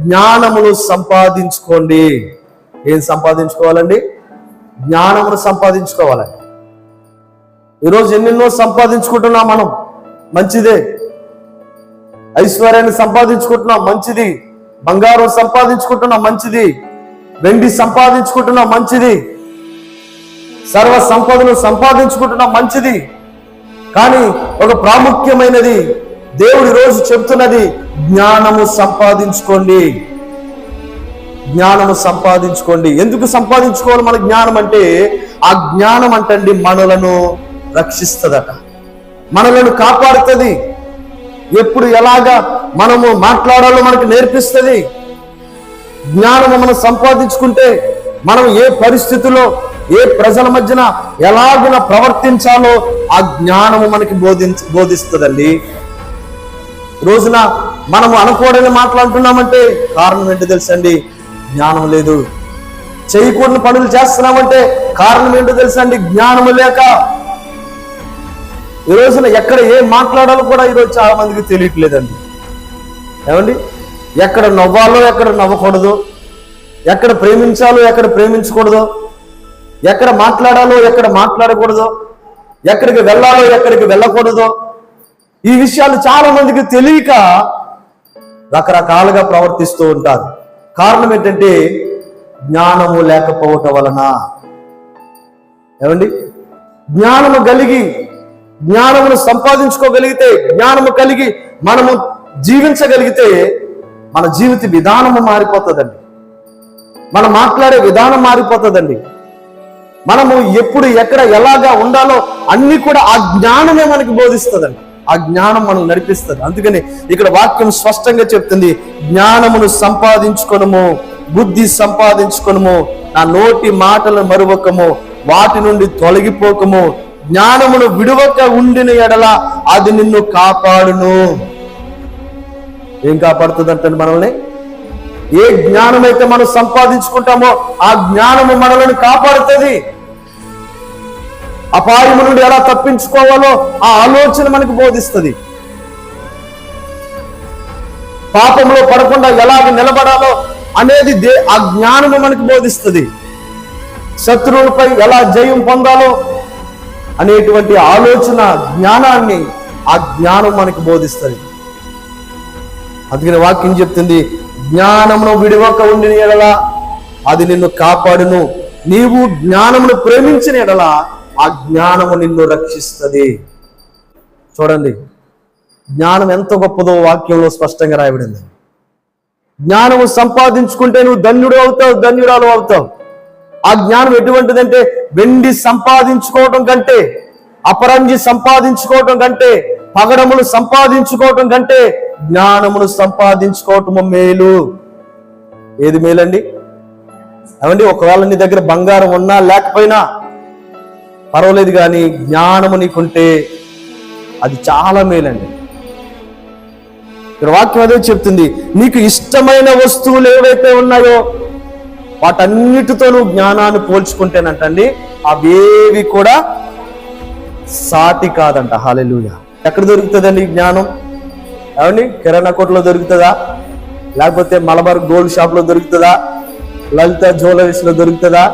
జ్ఞానమును సంపాదించుకోండి. ఏం సంపాదించుకోవాలండి? జ్ఞానమును సంపాదించుకోవాలండి. ఈరోజు ఎన్నెన్నో సంపాదించుకుంటున్నాం మనం. మంచిదే. ఐశ్వర్యాన్ని సంపాదించుకుంటున్నాం మంచిది. బంగారం సంపాదించుకుంటున్నాం మంచిది. వెండి సంపాదించుకుంటున్నాం మంచిది. సర్వ సంపదను సంపాదించుకుంటున్నాం మంచిది. కానీ ఒక ప్రాముఖ్యమైనది దేవుడి రోజు చెప్తున్నది జ్ఞానము సంపాదించుకోండి. జ్ఞానము సంపాదించుకోండి. ఎందుకు సంపాదించుకోవాలి మన జ్ఞానం అంటే ఆ జ్ఞానం అంటండి మనలను రక్షిస్తుందట. మనలను కాపాడుతుంది. ఎప్పుడు ఎలాగా మనము మాట్లాడాలో మనకు నేర్పిస్తుంది. జ్ఞానము మనం సంపాదించుకుంటే మనం ఏ పరిస్థితిలో ఏ ప్రజల మధ్యన ఎలాగున ప్రవర్తించాలో ఆ జ్ఞానము మనకి బోధించ బోధిస్తుందండి. రోజున మనము అనుకోవడని మాట్లాడుతున్నామంటే కారణం ఏంటో తెలుసండి? జ్ఞానం లేదు. చేయకూడని పనులు చేస్తున్నామంటే కారణం ఏంటో తెలుసండి? జ్ఞానం లేక. ఈ రోజున ఎక్కడ ఏం మాట్లాడాలో కూడా ఈరోజు చాలా మందికి తెలియట్లేదండి. ఏమండి? ఎక్కడ నవ్వాలో ఎక్కడ నవ్వకూడదు. ఎక్కడ ప్రేమించాలో ఎక్కడ ప్రేమించకూడదు. ఎక్కడ మాట్లాడాలో ఎక్కడ మాట్లాడకూడదు. ఎక్కడికి వెళ్ళాలో ఎక్కడికి వెళ్ళకూడదు. ఈ విషయాలు చాలా మందికి తెలియక రకరకాలుగా ప్రవర్తిస్తూ ఉంటారు. కారణం ఏంటంటే జ్ఞానము లేకపోవటం వలన. ఏమండి? జ్ఞానము కలిగి జ్ఞానమును సంపాదించుకోగలిగితే జ్ఞానము కలిగి మనము జీవించగలిగితే మన జీవిత విధానము మారిపోతుందండి. మనం మాట్లాడే విధానం మారిపోతుందండి. మనము ఎప్పుడు ఎక్కడ ఎలాగా ఉండాలో అన్ని కూడా ఆ జ్ఞానమే మనకి బోధిస్తుందండి. ఆ జ్ఞానం మనం నడిపిస్తుంది. అందుకని ఇక్కడ వాక్యం స్పష్టంగా చెప్తుంది జ్ఞానమును సంపాదించుకొనము బుద్ధి సంపాదించుకొనము నా నోటి మాటలు మరువకము వాటి నుండి తొలగిపోకము జ్ఞానమును విడువక ఉండిన ఎడల అది నిన్ను కాపాడును. ఏం కాపాడుతుంది మనల్ని? ఏ జ్ఞానం అయితే మనం సంపాదించుకుంటామో ఆ జ్ఞానము మనల్ని కాపాడుతుంది. అపాయము నుండి ఎలా తప్పించుకోవాలో ఆ ఆలోచన మనకు బోధిస్తుంది. పాపంలో పడకుండా ఎలాగ నిలబడాలో అనేది దే ఆ జ్ఞానము మనకు బోధిస్తుంది. శత్రువులపై ఎలా జయం పొందాలో అనేటువంటి ఆలోచన జ్ఞానాన్ని ఆ జ్ఞానం మనకు బోధిస్తుంది. అందుకని వాక్యం చెప్తుంది జ్ఞానమును విడివక ఉండిన ఎడల అది నిన్ను కాపాడును. నీవు జ్ఞానమును ప్రేమించిన ఎడల ఆ జ్ఞానము నిన్ను రక్షిస్తుంది. చూడండి జ్ఞానం ఎంత గొప్పదో వాక్యంలో స్పష్టంగా రాయబడింది. జ్ఞానము సంపాదించుకుంటే నువ్వు ధన్యుడు అవుతావు ధన్యురాలు అవుతావు. ఆ జ్ఞానం ఎటువంటిదంటే వెండి సంపాదించుకోవటం కంటే అపరంజి సంపాదించుకోవటం కంటే పగడములు సంపాదించుకోవటం కంటే జ్ఞానమును సంపాదించుకోవటము మేలు. ఏది మేలండి? అవండి ఒకవేళ నీ దగ్గర బంగారం ఉన్నా లేకపోయినా పర్వాలేదు కానీ జ్ఞానము నీకుంటే అది చాలా మేలండి. ఇక్కడ వాక్యం అదే చెప్తుంది నీకు ఇష్టమైన వస్తువులు ఏవైతే ఉన్నాయో వాటన్నిటితో నువ్వు జ్ఞానాన్ని పోల్చుకుంటేనంటండి అవేవి కూడా సాటి కాదంట. హాలెలుయ ఎక్కడ దొరుకుతుందండి జ్ఞానం? ఏమండి? కిరాణా కొట్లో దొరుకుతుందా? లేకపోతే మలబార్ గోల్డ్ షాప్లో దొరుకుతుందా? లలిత జ్యువెలరీస్లో దొరుకుతుందా?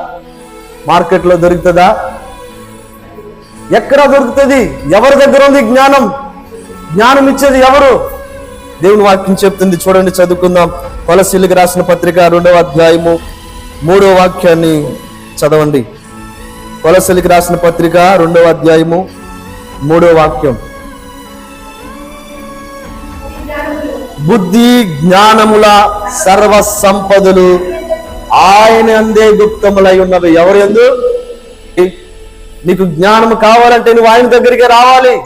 మార్కెట్లో దొరుకుతుందా? ఎక్కడ దొరుకుతుంది? ఎవరి దగ్గర ఉంది జ్ఞానం? జ్ఞానం ఇచ్చేది ఎవరు? దేవుని వాక్యం చెప్తుంది చూడండి చదువుకుందాం. కొలసిల్లికి రాసిన పత్రిక రెండవ అధ్యాయము మూడవ వాక్యాన్ని చదవండి. కొలసిలికి రాసిన పత్రిక రెండవ అధ్యాయము మూడవ వాక్యం. బుద్ధి జ్ఞానముల సర్వ సంపదలు ఆయన అందే గుప్తములై ఉన్నవి. ఎవరు ఎందు? నీకు జ్ఞానం కావాలంటే నువ్వు ఆయన దగ్గరికే రావాలి.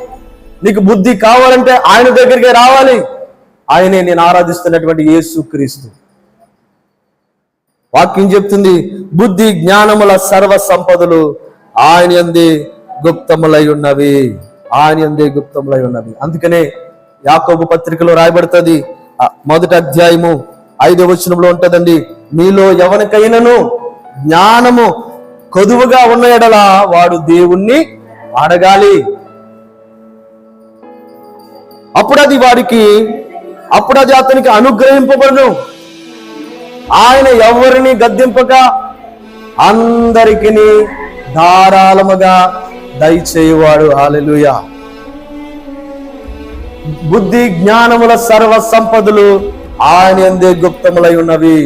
నీకు బుద్ధి కావాలంటే ఆయన దగ్గరికే రావాలి. ఆయనే నేను ఆరాధిస్తున్నటువంటి యేసు క్రీస్తు. వాక్యం చెప్తుంది బుద్ధి జ్ఞానముల సర్వ సంపదలు ఆయన అందే గుప్తములై ఉన్నవి. ఆయన అందే గుప్తములై ఉన్నవి. అందుకనే యాకోబు పత్రికలో రాయబడుతుంది మొదటి అధ్యాయము ఐదో వచనంలో ఉంటదండి మీలో ఎవరికైనాను జ్ఞానము కొదువుగా ఉన్న ఎడల వాడు దేవుణ్ణి అడగాలి అప్పుడు అది వాడికి అప్పుడు అది అతనికి అనుగ్రహింపబడును. ఆయన ఎవరిని గద్దింపక అందరికి ధారాళముగా దయచేయువాడు. ఆలెలుయ బుద్ధి జ్ఞానముల సర్వ సంపదలు ఆయన ఎందే గుప్తములై ఉన్నవి.